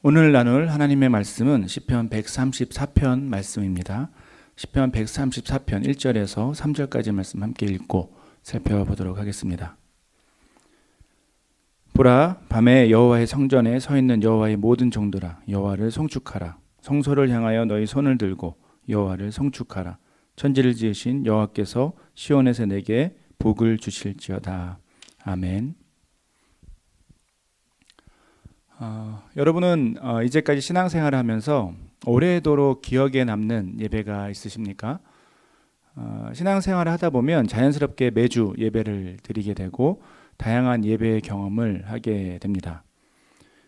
오늘 나눌 하나님의 말씀은 시편 134편 말씀입니다. 시편 134편 1절에서 3절까지 말씀 함께 읽고 살펴보도록 하겠습니다. 보라 밤에 여호와의 성전에 서 있는 여호와의 모든 종들아 여호와를 송축하라 성소를 향하여 너희 손을 들고 여호와를 송축하라 천지를 지으신 여호와께서 시온에서 내게 복을 주실지어다 아멘. 어, 여러분은 어, 이제까지 신앙생활을 하면서 오래도록 기억에 남는 예배가 있으십니까? 어, 신앙생활을 하다 보면 자연스럽게 매주 예배를 드리게 되고 다양한 예배의 경험을 하게 됩니다.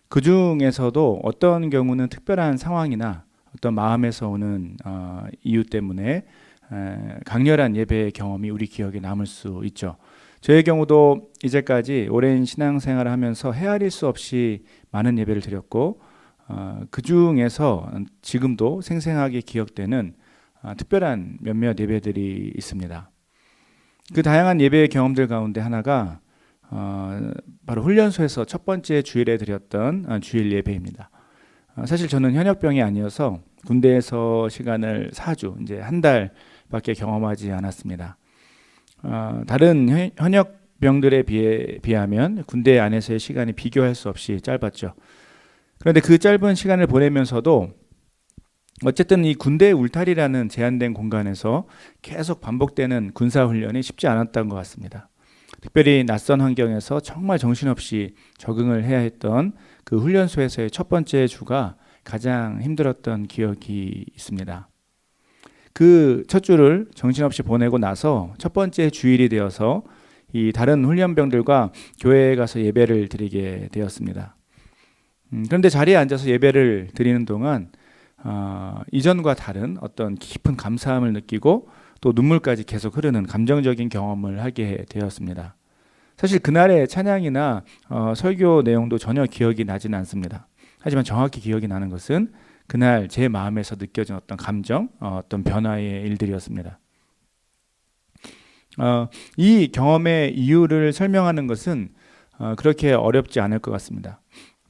그 중에서도 어떤 경우는 특별한 상황이나 어떤 마음에서 오는 어, 이유 때문에 에, 강렬한 예배의 경험이 우리 기억에 남을 수 있죠. 저의 경우도 이제까지 오랜 신앙생활을 하면서 헤아릴 수 없이 많은 예배를 드렸고 어, 그 중에서 지금도 생생하게 기억되는 어, 특별한 몇몇 예배들이 있습니다. 그 다양한 예배의 경험들 가운데 하나가 어, 바로 훈련소에서 첫 번째 주일에 드렸던 어, 주일 예배입니다. 어, 사실 저는 현역병이 아니어서 군대에서 시간을 4주 이제 한 달밖에 경험하지 않았습니다. 어, 다른 현- 현역병들에 비해 비하면 군대 안에서의 시간이 비교할 수 없이 짧았죠. 그런데 그 짧은 시간을 보내면서도 어쨌든 이 군대 울타리라는 제한된 공간에서 계속 반복되는 군사 훈련이 쉽지 않았던 것 같습니다. 특별히 낯선 환경에서 정말 정신없이 적응을 해야 했던 그 훈련소에서의 첫 번째 주가 가장 힘들었던 기억이 있습니다. 그 첫 주를 정신없이 보내고 나서 첫 번째 주일이 되어서 이 다른 훈련병들과 교회에 가서 예배를 드리게 되었습니다. 음, 그런데 자리에 앉아서 예배를 드리는 동안 어, 이전과 다른 어떤 깊은 감사함을 느끼고 또 눈물까지 계속 흐르는 감정적인 경험을 하게 되었습니다. 사실 그날의 찬양이나 어, 설교 내용도 전혀 기억이 나지는 않습니다. 하지만 정확히 기억이 나는 것은 그날 제 마음에서 느껴진 어떤 감정, 어, 어떤 변화의 일들이었습니다. 어, 이 경험의 이유를 설명하는 것은 어, 그렇게 어렵지 않을 것 같습니다.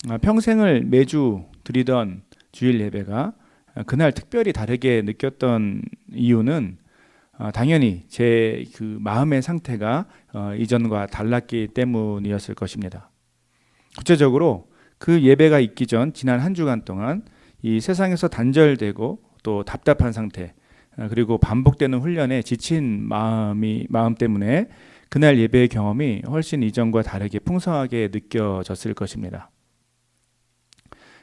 어, 평생을 매주 드리던 주일 예배가 어, 그날 특별히 다르게 느꼈던 이유는 어, 당연히 제 그 마음의 상태가 어, 이전과 달랐기 때문이었을 것입니다. 구체적으로 그 예배가 있기 전 지난 한 주간 동안 이 세상에서 단절되고 또 답답한 상태 어, 그리고 반복되는 훈련에 지친 마음이 마음 때문에 그날 예배의 경험이 훨씬 이전과 다르게 풍성하게 느껴졌을 것입니다.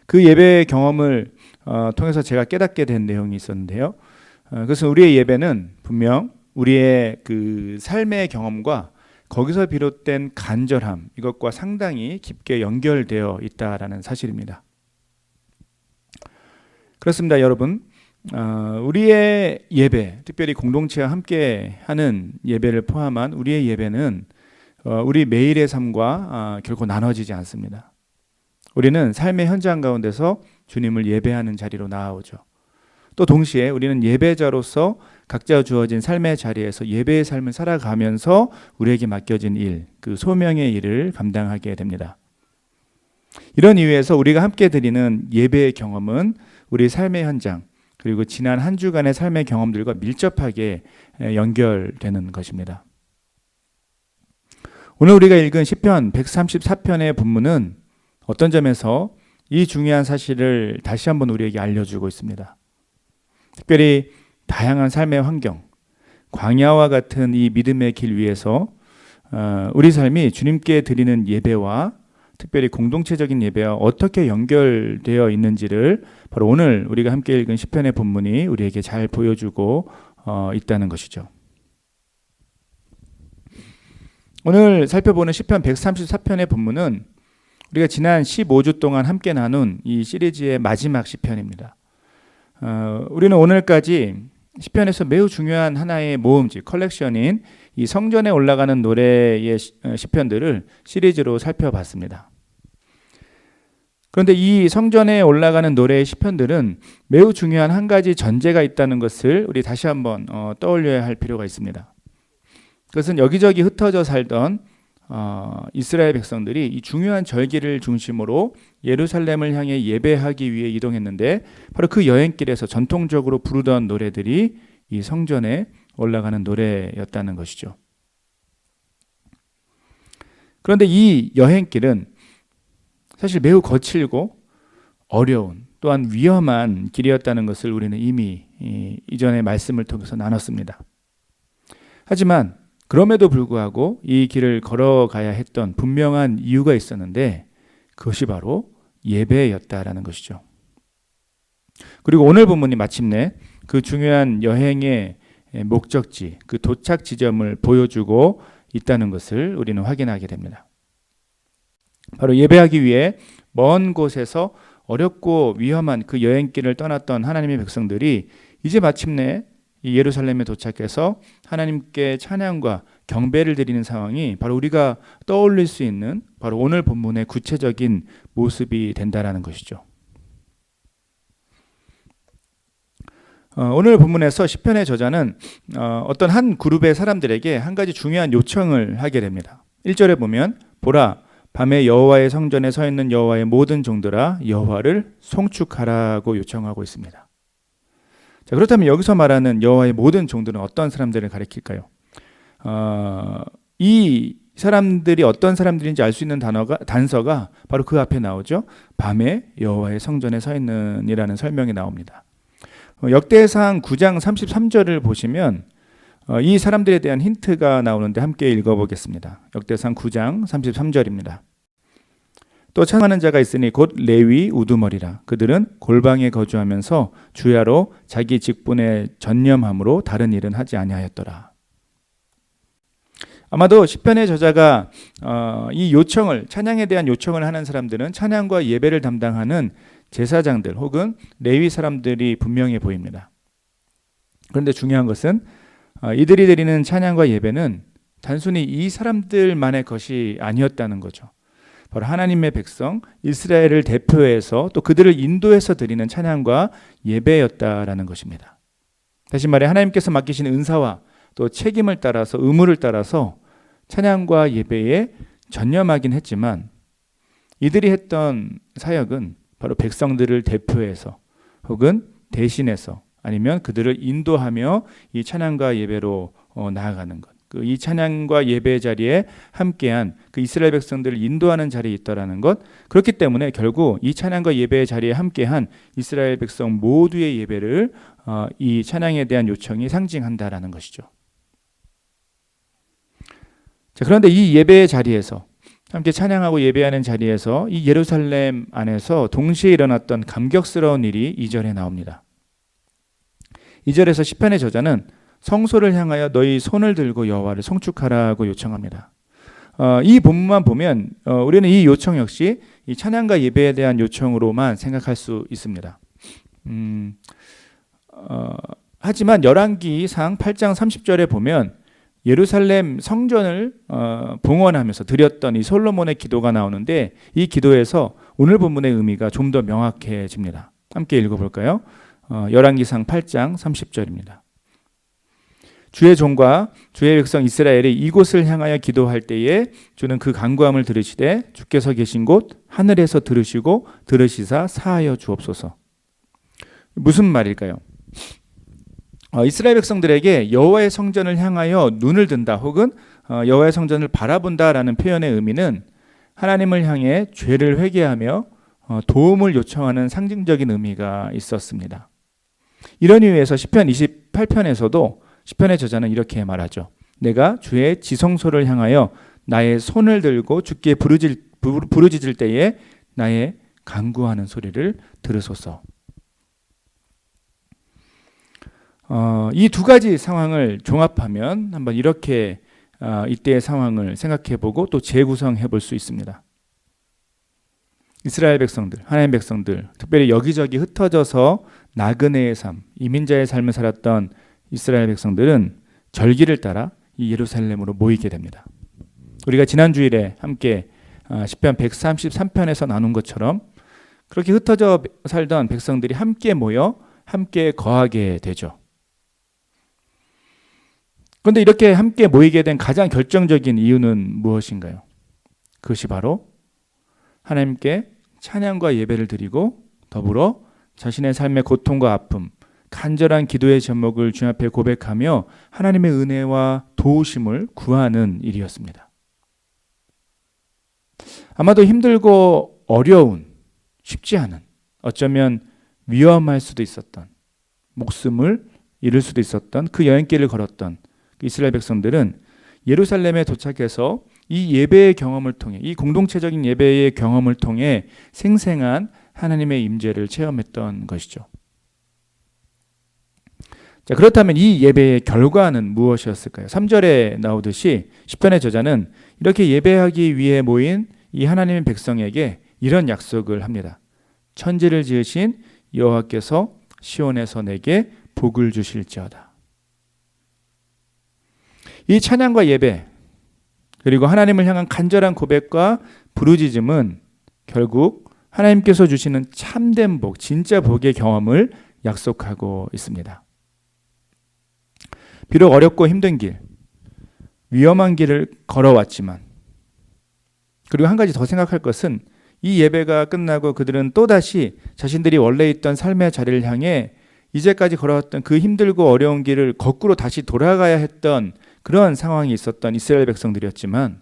그 예배의 경험을 어, 통해서 제가 깨닫게 된 내용이 있었는데요. 어, 그래서 우리의 예배는 분명 우리의 그 삶의 경험과 거기서 비롯된 간절함 이것과 상당히 깊게 연결되어 있다라는 사실입니다. 그렇습니다, 여러분. 어, 우리의 예배, 특별히 공동체와 함께 하는 예배를 포함한 우리의 예배는 어, 우리 매일의 삶과 아, 결코 나눠지지 않습니다. 우리는 삶의 현장 가운데서 주님을 예배하는 자리로 나아오죠. 또 동시에 우리는 예배자로서 각자 주어진 삶의 자리에서 예배의 삶을 살아가면서 우리에게 맡겨진 일, 그 소명의 일을 감당하게 됩니다. 이런 이유에서 우리가 함께 드리는 예배의 경험은 우리 삶의 현장 그리고 지난 한 주간의 삶의 경험들과 밀접하게 에, 연결되는 것입니다. 오늘 우리가 읽은 시편 134편의 본문은 어떤 점에서 이 중요한 사실을 다시 한번 우리에게 알려주고 있습니다. 특별히 다양한 삶의 환경, 광야와 같은 이 믿음의 길 위에서 어, 우리 삶이 주님께 드리는 예배와 특별히 공동체적인 예배와 어떻게 연결되어 있는지를 바로 오늘 우리가 함께 읽은 시편의 본문이 우리에게 잘 보여주고 어, 있다는 것이죠. 오늘 살펴보는 시편 134편의 본문은 우리가 지난 15주 동안 함께 나눈 이 시리즈의 마지막 시편입니다. 어, 우리는 오늘까지 시편에서 매우 중요한 하나의 모음집 컬렉션인 이 성전에 올라가는 노래의 시- 어, 시편들을 시리즈로 살펴봤습니다. 그런데 이 성전에 올라가는 노래의 시편들은 매우 중요한 한 가지 전제가 있다는 것을 우리 다시 한번 어, 떠올려야 할 필요가 있습니다. 그것은 여기저기 흩어져 살던 어, 이스라엘 백성들이 이 중요한 절기를 중심으로 예루살렘을 향해 예배하기 위해 이동했는데 바로 그 여행길에서 전통적으로 부르던 노래들이 이 성전에 올라가는 노래였다는 것이죠. 그런데 이 여행길은 사실 매우 거칠고 어려운 또한 위험한 길이었다는 것을 우리는 이미 이- 이전의 말씀을 통해서 나눴습니다. 하지만 그럼에도 불구하고 이 길을 걸어가야 했던 분명한 이유가 있었는데 그것이 바로 예배였다라는 것이죠. 그리고 오늘 본문이 마침내 그 중요한 여행의 목적지, 그 도착 지점을 보여주고 있다는 것을 우리는 확인하게 됩니다. 바로 예배하기 위해 먼 곳에서 어렵고 위험한 그 여행길을 떠났던 하나님의 백성들이 이제 마침내 이 예루살렘에 도착해서 하나님께 찬양과 경배를 드리는 상황이 바로 우리가 떠올릴 수 있는 바로 오늘 본문의 구체적인 모습이 된다라는 것이죠. 어, 오늘 본문에서 시편의 저자는 어, 어떤 한 그룹의 사람들에게 한 가지 중요한 요청을 하게 됩니다. 1절에 보면 보라 밤에 여호와의 성전에 서 있는 여호와의 모든 종들아 여호와를 송축하라고 요청하고 있습니다. 자, 그렇다면 여기서 말하는 여호와의 모든 종들은 어떤 사람들을 가리킬까요? 어, 이 사람들이 어떤 사람들인지 알 수 있는 단어가 단서가 바로 그 앞에 나오죠. 밤에 여호와의 성전에 서 있는이라는 설명이 나옵니다. 어, 역대상 9장 33절을 보시면 어, 이 사람들에 대한 힌트가 나오는데 함께 읽어보겠습니다. 역대상 9장 33절입니다. 또 찬하는 자가 있으니 곧 레위 우두머리라 그들은 골방에 거주하면서 주야로 자기 직분에 전념함으로 다른 일은 하지 아니하였더라. 아마도 시편의 저자가 어, 이 요청을 찬양에 대한 요청을 하는 사람들은 찬양과 예배를 담당하는 제사장들 혹은 레위 사람들이 분명해 보입니다. 그런데 중요한 것은 어, 이들이 드리는 찬양과 예배는 단순히 이 사람들만의 것이 아니었다는 거죠. 바로 하나님의 백성 이스라엘을 대표해서 또 그들을 인도해서 드리는 찬양과 예배였다라는 것입니다. 다시 말해 하나님께서 맡기신 은사와 또 책임을 따라서 의무를 따라서 찬양과 예배에 전념하긴 했지만 이들이 했던 사역은 바로 백성들을 대표해서 혹은 대신해서 아니면 그들을 인도하며 이 찬양과 예배로 어, 나아가는 것. 그 이 찬양과 예배 자리에 함께한 그 이스라엘 백성들을 인도하는 자리에 있다라는 것. 그렇기 때문에 결국 이 찬양과 예배 자리에 함께한 이스라엘 백성 모두의 예배를 어, 이 찬양에 대한 요청이 상징한다라는 것이죠. 자, 그런데 이 예배의 자리에서 함께 찬양하고 예배하는 자리에서 이 예루살렘 안에서 동시에 일어났던 감격스러운 일이 이절에 나옵니다. 이절에서 시편의 저자는 성소를 향하여 너희 손을 들고 여호와를 송축하라고 요청합니다. 어, 이 본문만 보면 어, 우리는 이 요청 역시 이 찬양과 예배에 대한 요청으로만 생각할 수 있습니다. 음, 어, 하지만 열왕기상 8장 30절에 보면 예루살렘 성전을 어, 봉헌하면서 드렸던 이 솔로몬의 기도가 나오는데 이 기도에서 오늘 본문의 의미가 좀 더 명확해집니다. 함께 읽어볼까요? 어, 열왕기상 8장 30절입니다. 주의 종과 주의 백성 이스라엘이 이곳을 향하여 기도할 때에 주는 그 간구함을 들으시되 주께서 계신 곳 하늘에서 들으시고 들으시사 사하여 주옵소서. 무슨 말일까요? 어, 이스라엘 백성들에게 여호와의 성전을 향하여 눈을 든다 혹은 어, 여호와의 성전을 바라본다라는 표현의 의미는 하나님을 향해 죄를 회개하며 어, 도움을 요청하는 상징적인 의미가 있었습니다. 이런 이유에서 시편 28편에서도 시편의 저자는 이렇게 말하죠. 내가 주의 지성소를 향하여 나의 손을 들고 주께 부르질, 부르- 부르짖을 때에 나의 간구하는 소리를 들으소서. 어, 이 두 가지 상황을 종합하면 한번 이렇게 어, 이때의 상황을 생각해보고 또 재구성해 볼 수 있습니다. 이스라엘 백성들, 하나님 백성들, 특별히 여기저기 흩어져서 나그네의 삶, 이민자의 삶을 살았던 이스라엘 백성들은 절기를 따라 이 예루살렘으로 모이게 됩니다. 우리가 지난 주일에 함께 아, 시편 133편에서 나눈 것처럼 그렇게 흩어져 살던 백성들이 함께 모여 함께 거하게 되죠. 그런데 이렇게 함께 모이게 된 가장 결정적인 이유는 무엇인가요? 그것이 바로 하나님께 찬양과 예배를 드리고 더불어 자신의 삶의 고통과 아픔, 간절한 기도의 제목을 주 앞에 고백하며 하나님의 은혜와 도우심을 구하는 일이었습니다. 아마도 힘들고 어려운, 쉽지 않은, 어쩌면 위험할 수도 있었던, 목숨을 잃을 수도 있었던 그 여행길을 걸었던 그 이스라엘 백성들은 예루살렘에 도착해서 이 예배의 경험을 통해 이 공동체적인 예배의 경험을 통해 생생한 하나님의 임재를 체험했던 것이죠. 자, 그렇다면 이 예배의 결과는 무엇이었을까요? 3절에 나오듯이 10편의 저자는 이렇게 예배하기 위해 모인 이 하나님의 백성에게 이런 약속을 합니다. 천지를 지으신 여호와께서 시온에서 내게 복을 주실지어다. 이 찬양과 예배 그리고 하나님을 향한 간절한 고백과 부르짖음은 결국 하나님께서 주시는 참된 복, 진짜 복의 경험을 약속하고 있습니다. 비록 어렵고 힘든 길, 위험한 길을 걸어왔지만, 그리고 한 가지 더 생각할 것은 이 예배가 끝나고 그들은 또다시 자신들이 원래 있던 삶의 자리를 향해 이제까지 걸어왔던 그 힘들고 어려운 길을 거꾸로 다시 돌아가야 했던 그러한 상황이 있었던 이스라엘 백성들이었지만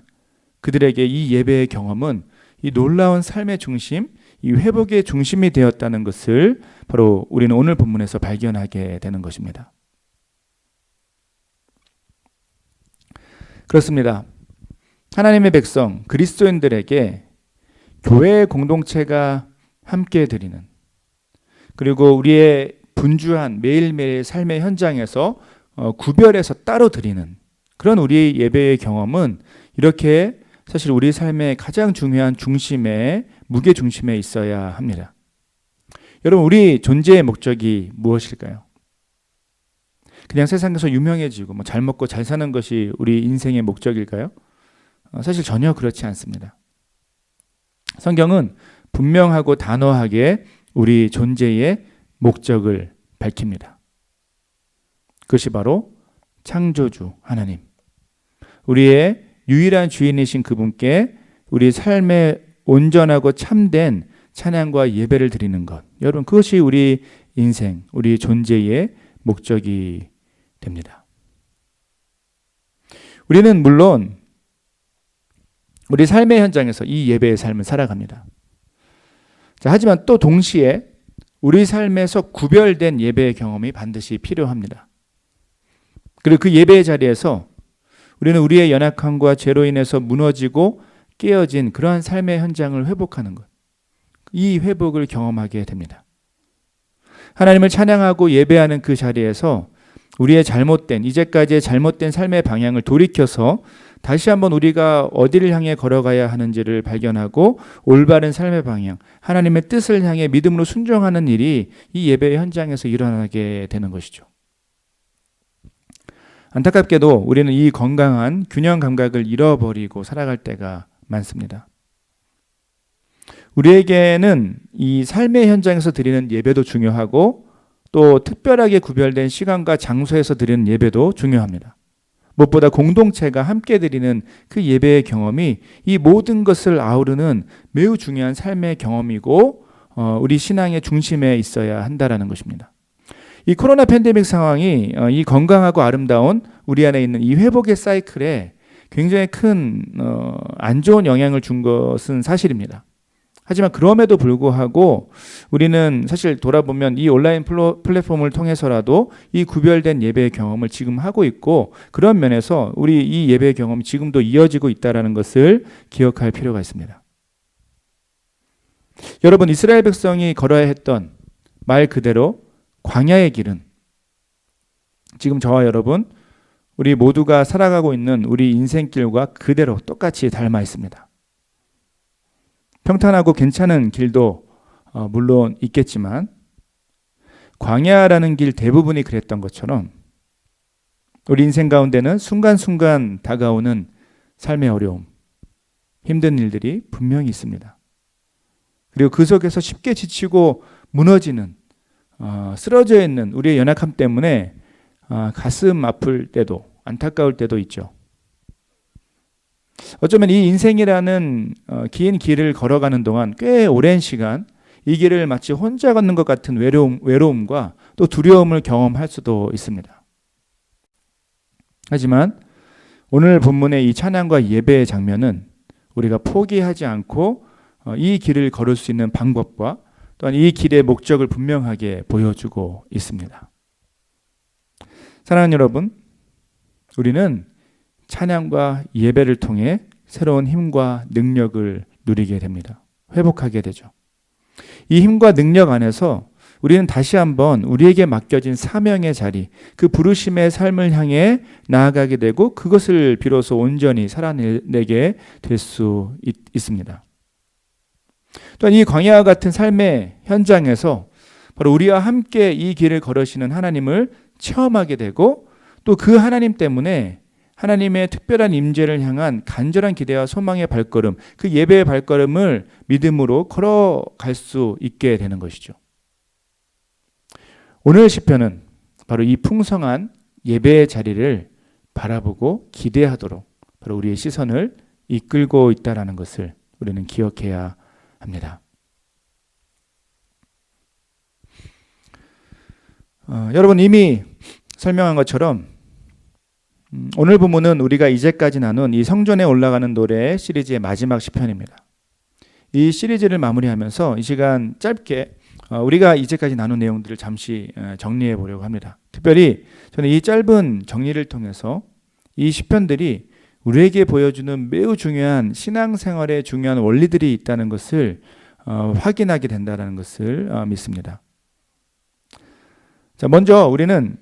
그들에게 이 예배의 경험은 이 놀라운 삶의 중심, 이 회복의 중심이 되었다는 것을 바로 우리는 오늘 본문에서 발견하게 되는 것입니다. 그렇습니다. 하나님의 백성 그리스도인들에게 교회 공동체가 함께 드리는 그리고 우리의 분주한 매일매일 삶의 현장에서 어, 구별해서 따로 드리는 그런 우리의 예배의 경험은 이렇게 사실 우리 삶의 가장 중요한 중심에 무게 중심에 있어야 합니다. 여러분 우리 존재의 목적이 무엇일까요? 그냥 세상에서 유명해지고 뭐 잘 먹고 잘 사는 것이 우리 인생의 목적일까요? 어, 사실 전혀 그렇지 않습니다. 성경은 분명하고 단호하게 우리 존재의 목적을 밝힙니다. 그것이 바로 창조주 하나님. 우리의 유일한 주인이신 그분께 우리 삶의 온전하고 참된 찬양과 예배를 드리는 것. 여러분, 그것이 우리 인생, 우리 존재의 목적이 됩니다. 우리는 물론 우리 삶의 현장에서 이 예배의 삶을 살아갑니다. 자, 하지만 또 동시에 우리 삶에서 구별된 예배의 경험이 반드시 필요합니다. 그리고 그 예배의 자리에서 우리는 우리의 연약함과 죄로 인해서 무너지고 깨어진 그러한 삶의 현장을 회복하는 것. 이 회복을 경험하게 됩니다. 하나님을 찬양하고 예배하는 그 자리에서 우리의 잘못된 이제까지의 잘못된 삶의 방향을 돌이켜서 다시 한번 우리가 어디를 향해 걸어가야 하는지를 발견하고 올바른 삶의 방향, 하나님의 뜻을 향해 믿음으로 순종하는 일이 이 예배 현장에서 일어나게 되는 것이죠. 안타깝게도 우리는 이 건강한 균형 감각을 잃어버리고 살아갈 때가 많습니다. 우리에게는 이 삶의 현장에서 드리는 예배도 중요하고 또 특별하게 구별된 시간과 장소에서 드리는 예배도 중요합니다. 무엇보다 공동체가 함께 드리는 그 예배의 경험이 이 모든 것을 아우르는 매우 중요한 삶의 경험이고 어, 우리 신앙의 중심에 있어야 한다라는 것입니다. 이 코로나 팬데믹 상황이 어, 이 건강하고 아름다운 우리 안에 있는 이 회복의 사이클에 굉장히 큰안 어, 좋은 영향을 준 것은 사실입니다. 하지만 그럼에도 불구하고 우리는 사실 돌아보면 이 온라인 플랫폼을 통해서라도 이 구별된 예배의 경험을 지금 하고 있고 그런 면에서 우리 이 예배의 경험이 지금도 이어지고 있다라는 것을 기억할 필요가 있습니다. 여러분 이스라엘 백성이 걸어야 했던 말 그대로 광야의 길은 지금 저와 여러분 우리 모두가 살아가고 있는 우리 인생길과 그대로 똑같이 닮아 있습니다. 평탄하고 괜찮은 길도 어, 물론 있겠지만 광야라는 길 대부분이 그랬던 것처럼 우리 인생 가운데는 순간순간 다가오는 삶의 어려움, 힘든 일들이 분명히 있습니다. 그리고 그 속에서 쉽게 지치고 무너지는 어, 쓰러져 있는 우리의 연약함 때문에 어, 가슴 아플 때도 안타까울 때도 있죠. 어쩌면 이 인생이라는 어, 긴 길을 걸어가는 동안 꽤 오랜 시간 이 길을 마치 혼자 걷는 것 같은 외로움, 외로움과 또 두려움을 경험할 수도 있습니다. 하지만 오늘 본문의 이 찬양과 예배의 장면은 우리가 포기하지 않고 어, 이 길을 걸을 수 있는 방법과 또한 이 길의 목적을 분명하게 보여주고 있습니다. 사랑하는 여러분, 우리는 찬양과 예배를 통해 새로운 힘과 능력을 누리게 됩니다. 회복하게 되죠. 이 힘과 능력 안에서 우리는 다시 한번 우리에게 맡겨진 사명의 자리, 그 부르심의 삶을 향해 나아가게 되고 그것을 비로소 온전히 살아내게 될 수 있습니다. 또한 이 광야와 같은 삶의 현장에서 바로 우리와 함께 이 길을 걸으시는 하나님을 체험하게 되고 또 그 하나님 때문에 하나님의 특별한 임재를 향한 간절한 기대와 소망의 발걸음, 그 예배의 발걸음을 믿음으로 걸어갈 수 있게 되는 것이죠. 오늘 시편은 바로 이 풍성한 예배의 자리를 바라보고 기대하도록 바로 우리의 시선을 이끌고 있다라는 것을 우리는 기억해야 합니다. 어, 여러분 이미 설명한 것처럼 음, 오늘 부문은 우리가 이제까지 나눈 이 성전에 올라가는 노래 시리즈의 마지막 시편입니다. 이 시리즈를 마무리하면서 이 시간 짧게 어, 우리가 이제까지 나눈 내용들을 잠시 어, 정리해 보려고 합니다. 특별히 저는 이 짧은 정리를 통해서 이 시편들이 우리에게 보여주는 매우 중요한 신앙생활의 중요한 원리들이 있다는 것을 어, 확인하게 된다는 것을 믿습니다. 자, 먼저 우리는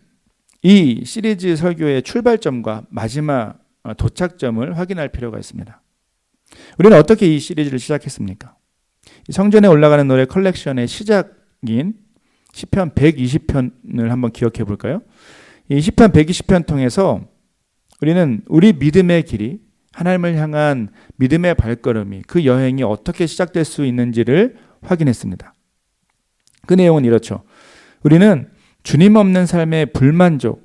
이 시리즈 설교의 출발점과 마지막 도착점을 확인할 필요가 있습니다. 우리는 어떻게 이 시리즈를 시작했습니까? 성전에 올라가는 노래 컬렉션의 시작인 시편 120편을 한번 기억해 볼까요? 이 시편 120편 통해서 우리는 우리 믿음의 길이 하나님을 향한 믿음의 발걸음이 그 여행이 어떻게 시작될 수 있는지를 확인했습니다. 그 내용은 이렇죠. 우리는 주님 없는 삶의 불만족,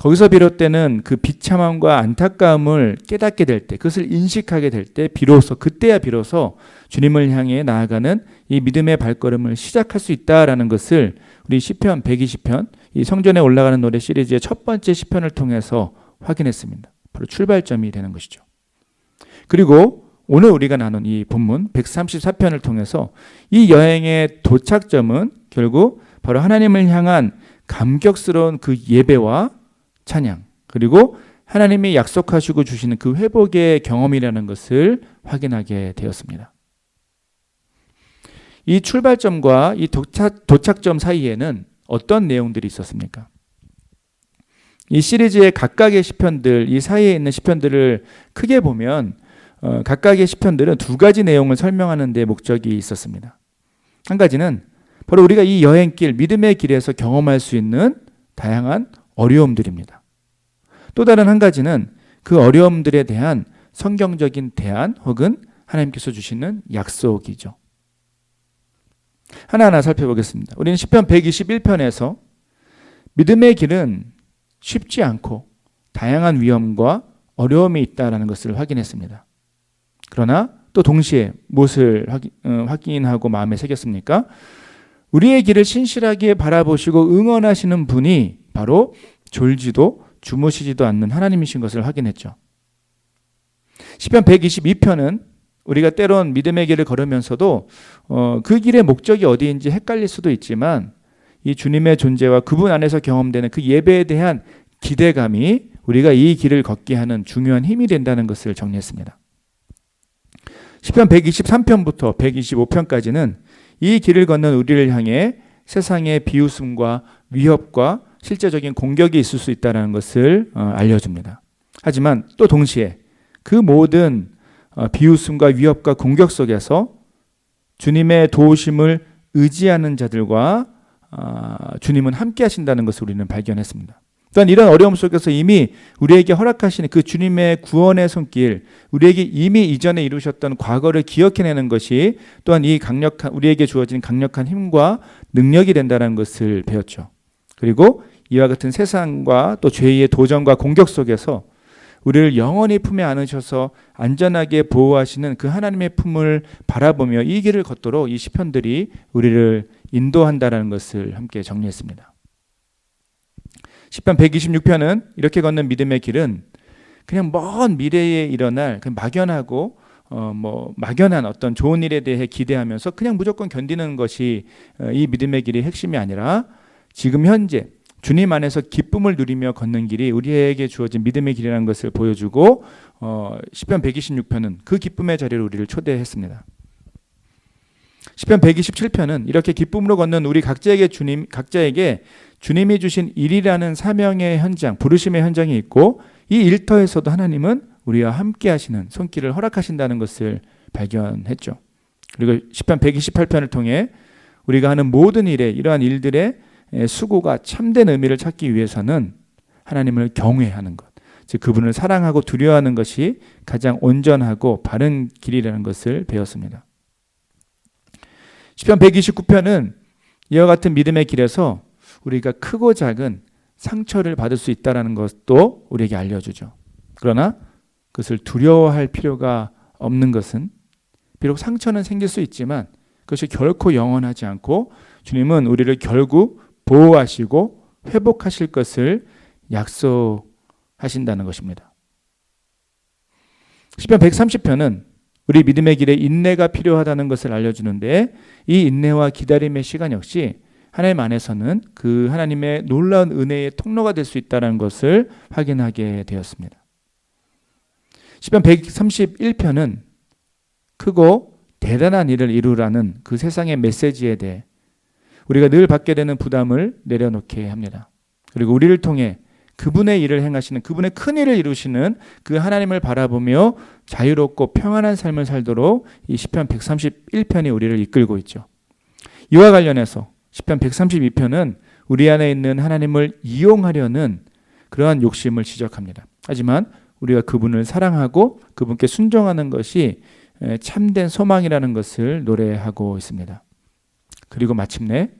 거기서 비롯되는 그 비참함과 안타까움을 깨닫게 될 때, 그것을 인식하게 될 때, 비로소, 그때야 비로소 주님을 향해 나아가는 이 믿음의 발걸음을 시작할 수 있다라는 것을 우리 시편 120편, 이 성전에 올라가는 노래 시리즈의 첫 번째 시편을 통해서 확인했습니다. 바로 출발점이 되는 것이죠. 그리고 오늘 우리가 나눈 이 본문 134편을 통해서 이 여행의 도착점은 결국 바로 하나님을 향한 감격스러운 그 예배와 찬양 그리고 하나님이 약속하시고 주시는 그 회복의 경험이라는 것을 확인하게 되었습니다. 이 출발점과 이 도착, 도착 점 사이에는 어떤 내용들이 있었습니까? 이 시리즈의 각각의 시편들, 이 사이에 있는 시편들을 크게 보면 어, 각각의 시편들은 두 가지 내용을 설명하는 데 목적이 있었습니다. 한 가지는 바로 우리가 이 여행길, 믿음의 길에서 경험할 수 있는 다양한 어려움들입니다. 또 다른 한 가지는 그 어려움들에 대한 성경적인 대안 혹은 하나님께서 주시는 약속이죠. 하나하나 살펴보겠습니다. 우리는 시편 121편에서 믿음의 길은 쉽지 않고 다양한 위험과 어려움이 있다라는 것을 확인했습니다. 그러나 또 동시에 무엇을 어, 확인하고 마음에 새겼습니까? 우리의 길을 신실하게 바라보시고 응원하시는 분이 바로 졸지도 주무시지도 않는 하나님이신 것을 확인했죠. 시편 122편은 우리가 때론 믿음의 길을 걸으면서도 어, 그 길의 목적이 어디인지 헷갈릴 수도 있지만 이 주님의 존재와 그분 안에서 경험되는 그 예배에 대한 기대감이 우리가 이 길을 걷게 하는 중요한 힘이 된다는 것을 정리했습니다. 시편 123편부터 125편까지는 이 길을 걷는 우리를 향해 세상의 비웃음과 위협과 실제적인 공격이 있을 수 있다는 것을 어, 알려줍니다. 하지만 또 동시에 그 모든 어, 비웃음과 위협과 공격 속에서 주님의 도우심을 의지하는 자들과 어, 주님은 함께 하신다는 것을 우리는 발견했습니다. 또한 이런 어려움 속에서 이미 우리에게 허락하시는 그 주님의 구원의 손길, 우리에게 이미 이전에 이루셨던 과거를 기억해내는 것이 또한 이 강력한 우리에게 주어진 강력한 힘과 능력이 된다는 것을 배웠죠. 그리고 이와 같은 세상과 또 죄의 도전과 공격 속에서 우리를 영원히 품에 안으셔서 안전하게 보호하시는 그 하나님의 품을 바라보며 이 길을 걷도록 이 시편들이 우리를 인도한다라는 것을 함께 정리했습니다. 시편 126편은 이렇게 걷는 믿음의 길은 그냥 먼 미래에 일어날 그 막연하고 어 뭐 막연한 어떤 좋은 일에 대해 기대하면서 그냥 무조건 견디는 것이 어, 이 믿음의 길의 핵심이 아니라 지금 현재 주님 안에서 기쁨을 누리며 걷는 길이 우리에게 주어진 믿음의 길이라는 것을 보여주고 어, 시편 126편은 그 기쁨의 자리로 우리를 초대했습니다. 시편 127편은 이렇게 기쁨으로 걷는 우리 각자에게 주님 각자에게 주님이 주신 일이라는 사명의 현장, 부르심의 현장이 있고 이 일터에서도 하나님은 우리와 함께 하시는 손길을 허락하신다는 것을 발견했죠. 그리고 시편 128편을 통해 우리가 하는 모든 일에 이러한 일들의 수고가 참된 의미를 찾기 위해서는 하나님을 경외하는 것, 즉 그분을 사랑하고 두려워하는 것이 가장 온전하고 바른 길이라는 것을 배웠습니다. 시편 129편은 이와 같은 믿음의 길에서 우리가 크고 작은 상처를 받을 수 있다라는 것도 우리에게 알려주죠. 그러나 그것을 두려워할 필요가 없는 것은 비록 상처는 생길 수 있지만 그것이 결코 영원하지 않고 주님은 우리를 결국 보호하시고 회복하실 것을 약속하신다는 것입니다. 시편 130편은 우리 믿음의 길에 인내가 필요하다는 것을 알려주는데 이 인내와 기다림의 시간 역시 하나님 안에서는 그 하나님의 놀라운 은혜의 통로가 될 수 있다는 것을 확인하게 되었습니다. 시편 131편은 크고 대단한 일을 이루라는 그 세상의 메시지에 대해 우리가 늘 받게 되는 부담을 내려놓게 합니다. 그리고 우리를 통해 그분의 일을 행하시는 그분의 큰 일을 이루시는 그 하나님을 바라보며 자유롭고 평안한 삶을 살도록 이 시편 131편이 우리를 이끌고 있죠. 이와 관련해서 시편 132편은 우리 안에 있는 하나님을 이용하려는 그러한 욕심을 지적합니다. 하지만 우리가 그분을 사랑하고 그분께 순종하는 것이 참된 소망이라는 것을 노래하고 있습니다. 그리고 마침내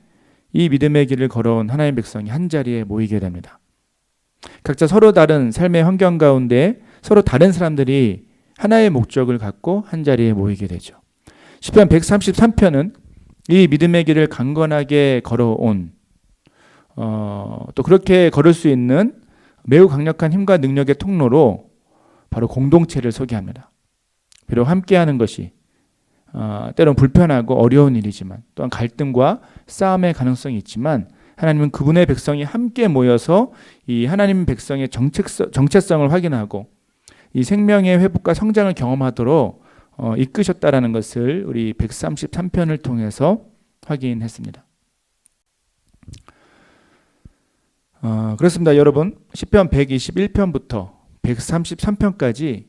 이 믿음의 길을 걸어온 하나님 백성이 한 자리에 모이게 됩니다. 각자 서로 다른 삶의 환경 가운데 서로 다른 사람들이 하나의 목적을 갖고 한 자리에 모이게 되죠. 시편 133편은 이 믿음의 길을 강건하게 걸어온 어, 또 그렇게 걸을 수 있는 매우 강력한 힘과 능력의 통로로 바로 공동체를 소개합니다. 비록 함께하는 것이 어, 때론 불편하고 어려운 일이지만 또한 갈등과 싸움의 가능성이 있지만 하나님은 그분의 백성이 함께 모여서 이 하나님 백성의 정체성, 정체성을 확인하고 이 생명의 회복과 성장을 경험하도록 어, 이끄셨다라는 것을 우리 133편을 통해서 확인했습니다. 어, 그렇습니다, 여러분. 시편 121편부터 133편까지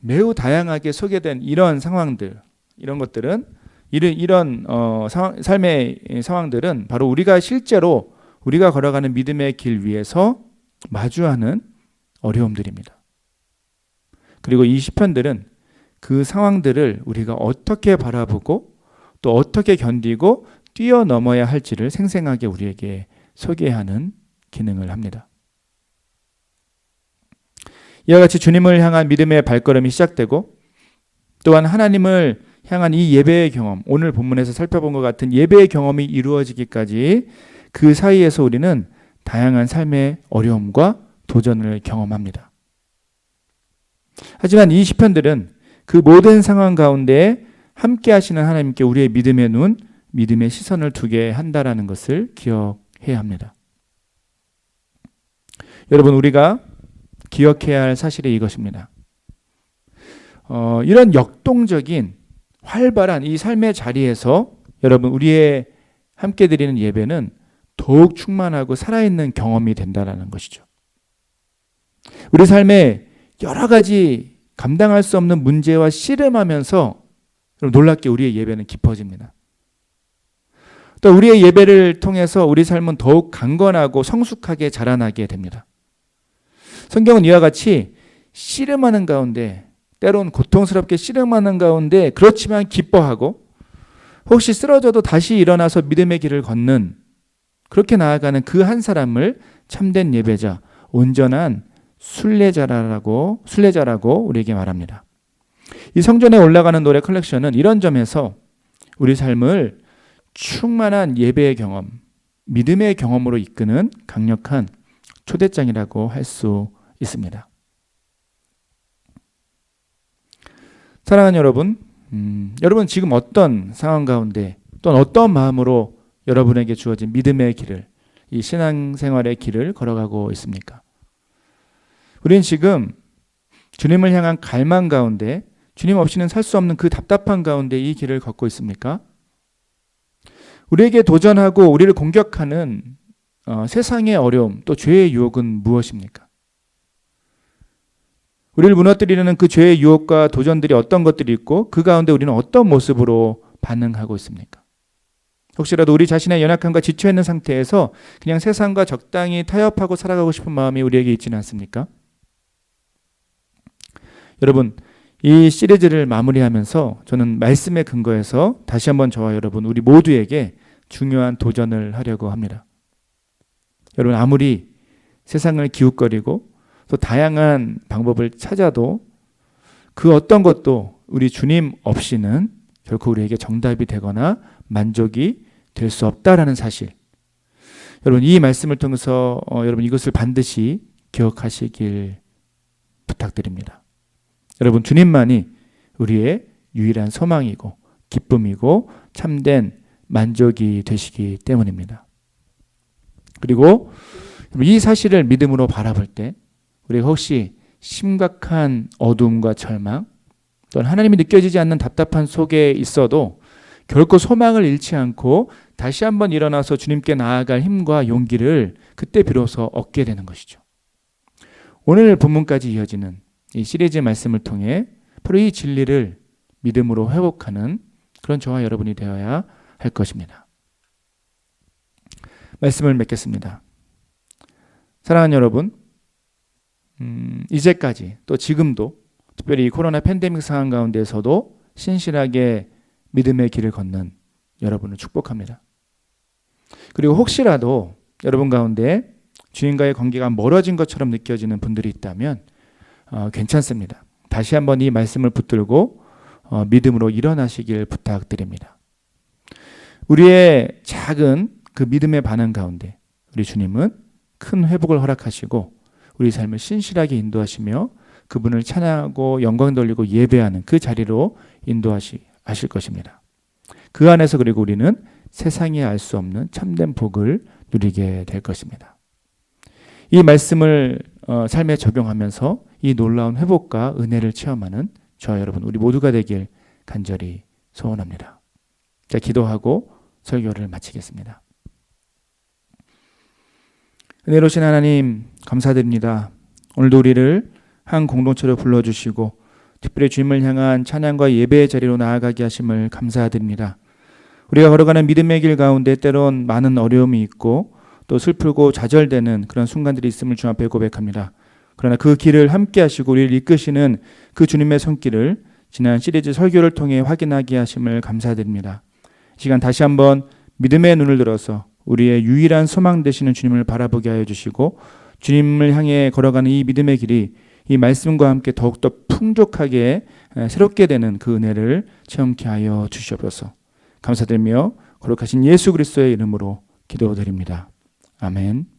매우 다양하게 소개된 이런 상황들, 이런 것들은 이런 이런 어, 상황, 삶의 상황들은 바로 우리가 실제로 우리가 걸어가는 믿음의 길 위에서 마주하는 어려움들입니다. 그리고 이 시편들은 그 상황들을 우리가 어떻게 바라보고 또 어떻게 견디고 뛰어넘어야 할지를 생생하게 우리에게 소개하는 기능을 합니다. 이와 같이 주님을 향한 믿음의 발걸음이 시작되고 또한 하나님을 향한 이 예배의 경험, 오늘 본문에서 살펴본 것 같은 예배의 경험이 이루어지기까지 그 사이에서 우리는 다양한 삶의 어려움과 도전을 경험합니다. 하지만 이 시편들은 그 모든 상황 가운데 함께 하시는 하나님께 우리의 믿음의 눈, 믿음의 시선을 두게 한다라는 것을 기억해야 합니다. 여러분 우리가 기억해야 할 사실이 이것입니다. 어, 이런 역동적인 활발한 이 삶의 자리에서 여러분 우리의 함께 드리는 예배는 더욱 충만하고 살아있는 경험이 된다라는 것이죠. 우리 삶에 여러 가지 감당할 수 없는 문제와 씨름하면서 놀랍게 우리의 예배는 깊어집니다. 또 우리의 예배를 통해서 우리 삶은 더욱 강건하고 성숙하게 자라나게 됩니다. 성경은 이와 같이 씨름하는 가운데 때론 고통스럽게 씨름하는 가운데 그렇지만 기뻐하고 혹시 쓰러져도 다시 일어나서 믿음의 길을 걷는 그렇게 나아가는 그 한 사람을 참된 예배자, 온전한 순례자라고 순례자라고 우리에게 말합니다. 이 성전에 올라가는 노래 컬렉션은 이런 점에서 우리 삶을 충만한 예배의 경험, 믿음의 경험으로 이끄는 강력한 초대장이라고 할 수 있습니다. 사랑하는 여러분, 음, 여러분 지금 어떤 상황 가운데 또는 어떤 마음으로 여러분에게 주어진 믿음의 길을 이 신앙생활의 길을 걸어가고 있습니까? 우리는 지금 주님을 향한 갈망 가운데 주님 없이는 살 수 없는 그 답답한 가운데 이 길을 걷고 있습니까? 우리에게 도전하고 우리를 공격하는 어, 세상의 어려움 또 죄의 유혹은 무엇입니까? 우리를 무너뜨리는 그 죄의 유혹과 도전들이 어떤 것들이 있고 그 가운데 우리는 어떤 모습으로 반응하고 있습니까? 혹시라도 우리 자신의 연약함과 지쳐 있는 상태에서 그냥 세상과 적당히 타협하고 살아가고 싶은 마음이 우리에게 있지는 않습니까? 여러분, 이 시리즈를 마무리하면서 저는 말씀에 근거해서 다시 한번 저와 여러분 우리 모두에게 중요한 도전을 하려고 합니다. 여러분 아무리 세상을 기웃거리고 또 다양한 방법을 찾아도 그 어떤 것도 우리 주님 없이는 결코 우리에게 정답이 되거나 만족이 될 수 없다라는 사실. 여러분 이 말씀을 통해서 어, 여러분 이것을 반드시 기억하시길 부탁드립니다. 여러분 주님만이 우리의 유일한 소망이고 기쁨이고 참된 만족이 되시기 때문입니다. 그리고 이 사실을 믿음으로 바라볼 때 우리가 혹시 심각한 어둠과 절망 또는 하나님이 느껴지지 않는 답답한 속에 있어도 결코 소망을 잃지 않고 다시 한번 일어나서 주님께 나아갈 힘과 용기를 그때 비로소 얻게 되는 것이죠. 오늘 본문까지 이어지는 이 시리즈 말씀을 통해 바로 이 진리를 믿음으로 회복하는 그런 저와 여러분이 되어야 할 것입니다. 말씀을 맺겠습니다. 사랑하는 여러분, 음, 이제까지 또 지금도 특별히 코로나 팬데믹 상황 가운데서도 신실하게 믿음의 길을 걷는 여러분을 축복합니다. 그리고 혹시라도 여러분 가운데 주님과의 관계가 멀어진 것처럼 느껴지는 분들이 있다면 어, 괜찮습니다. 다시 한번 이 말씀을 붙들고 어, 믿음으로 일어나시길 부탁드립니다. 우리의 작은 그 믿음의 반응 가운데 우리 주님은 큰 회복을 허락하시고 우리 삶을 신실하게 인도하시며 그분을 찬양하고 영광 돌리고 예배하는 그 자리로 인도하시 하실 것입니다. 그 안에서 그리고 우리는 세상이 알 수 없는 참된 복을 누리게 될 것입니다. 이 말씀을 어, 삶에 적용하면서 이 놀라운 회복과 은혜를 체험하는 저와 여러분 우리 모두가 되길 간절히 소원합니다. 자 기도하고 설교를 마치겠습니다. 은혜로신 하나님 감사드립니다. 오늘도 우리를 한 공동체로 불러주시고 특별히 주님을 향한 찬양과 예배의 자리로 나아가게 하심을 감사드립니다. 우리가 걸어가는 믿음의 길 가운데 때론 많은 어려움이 있고 또 슬프고 좌절되는 그런 순간들이 있음을 주 앞에 고백합니다. 그러나 그 길을 함께 하시고 우리를 이끄시는 그 주님의 손길을 지난 시리즈 설교를 통해 확인하게 하심을 감사드립니다. 시간 다시 한번 믿음의 눈을 들어서 우리의 유일한 소망 되시는 주님을 바라보게 하여 주시고 주님을 향해 걸어가는 이 믿음의 길이 이 말씀과 함께 더욱더 풍족하게 새롭게 되는 그 은혜를 체험케 하여 주시옵소서. 감사드리며 거룩하신 예수 그리스도의 이름으로 기도드립니다. 아멘.